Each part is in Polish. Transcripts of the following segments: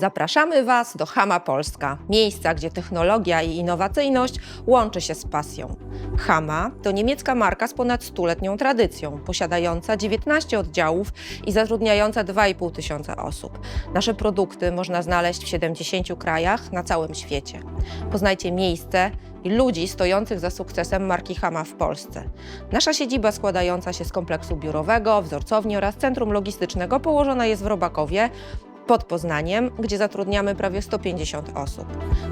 Zapraszamy Was do Hama Polska, miejsca, gdzie technologia i innowacyjność łączy się z pasją. Hama to niemiecka marka z ponad stuletnią tradycją, posiadająca 19 oddziałów i zatrudniająca 2,5 tysiąca osób. Nasze produkty można znaleźć w 70 krajach na całym świecie. Poznajcie miejsce i ludzi stojących za sukcesem marki Hama w Polsce. Nasza siedziba składająca się z kompleksu biurowego, wzorcowni oraz centrum logistycznego położona jest w Robakowie, pod Poznaniem, gdzie zatrudniamy prawie 150 osób.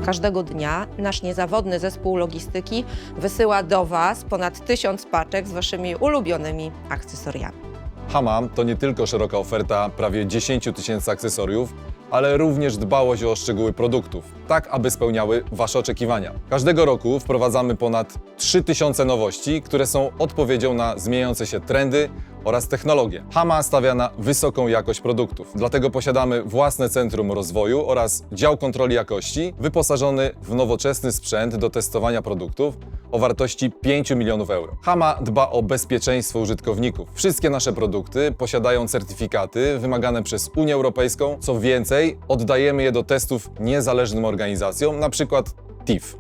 Każdego dnia nasz niezawodny zespół logistyki wysyła do Was ponad 1000 paczek z Waszymi ulubionymi akcesoriami. Hama to nie tylko szeroka oferta prawie 10 tysięcy akcesoriów, ale również dbałość o szczegóły produktów, tak aby spełniały Wasze oczekiwania. Każdego roku wprowadzamy ponad 3000 nowości, które są odpowiedzią na zmieniające się trendy oraz technologie. Hama stawia na wysoką jakość produktów, dlatego posiadamy własne centrum rozwoju oraz dział kontroli jakości wyposażony w nowoczesny sprzęt do testowania produktów o wartości 5 milionów euro. Hama dba o bezpieczeństwo użytkowników. Wszystkie nasze produkty posiadają certyfikaty wymagane przez Unię Europejską. Co więcej, oddajemy je do testów niezależnym organizacjom, np. TIF.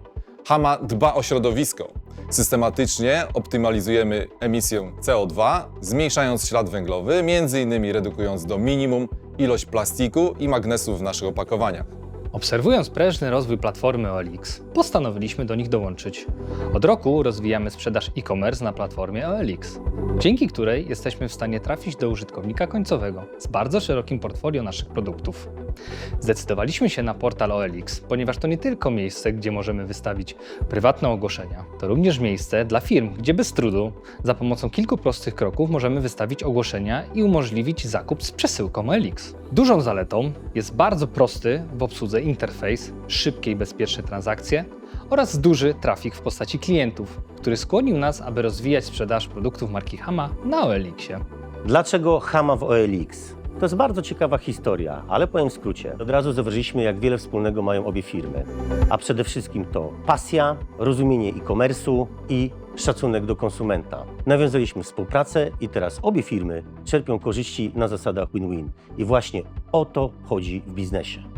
Hama dba o środowisko. Systematycznie optymalizujemy emisję CO2, zmniejszając ślad węglowy, m.in. redukując do minimum ilość plastiku i magnesów w naszych opakowaniach. Obserwując prężny rozwój platformy OLX, postanowiliśmy do nich dołączyć. Od roku rozwijamy sprzedaż e-commerce na platformie OLX, dzięki której jesteśmy w stanie trafić do użytkownika końcowego z bardzo szerokim portfolio naszych produktów. Zdecydowaliśmy się na portal OLX, ponieważ to nie tylko miejsce, gdzie możemy wystawić prywatne ogłoszenia, to również miejsce dla firm, gdzie bez trudu, za pomocą kilku prostych kroków możemy wystawić ogłoszenia i umożliwić zakup z przesyłką OLX. Dużą zaletą jest bardzo prosty w obsłudze interfejs, szybkie i bezpieczne transakcje oraz duży trafik w postaci klientów, który skłonił nas, aby rozwijać sprzedaż produktów marki Hama na OLX-ie. Dlaczego Hama w OLX? To jest bardzo ciekawa historia, ale powiem w skrócie. Od razu zauważyliśmy, jak wiele wspólnego mają obie firmy. A przede wszystkim to pasja, rozumienie e-commerce'u i szacunek do konsumenta. Nawiązaliśmy współpracę i teraz obie firmy czerpią korzyści na zasadach win-win. I właśnie o to chodzi w biznesie.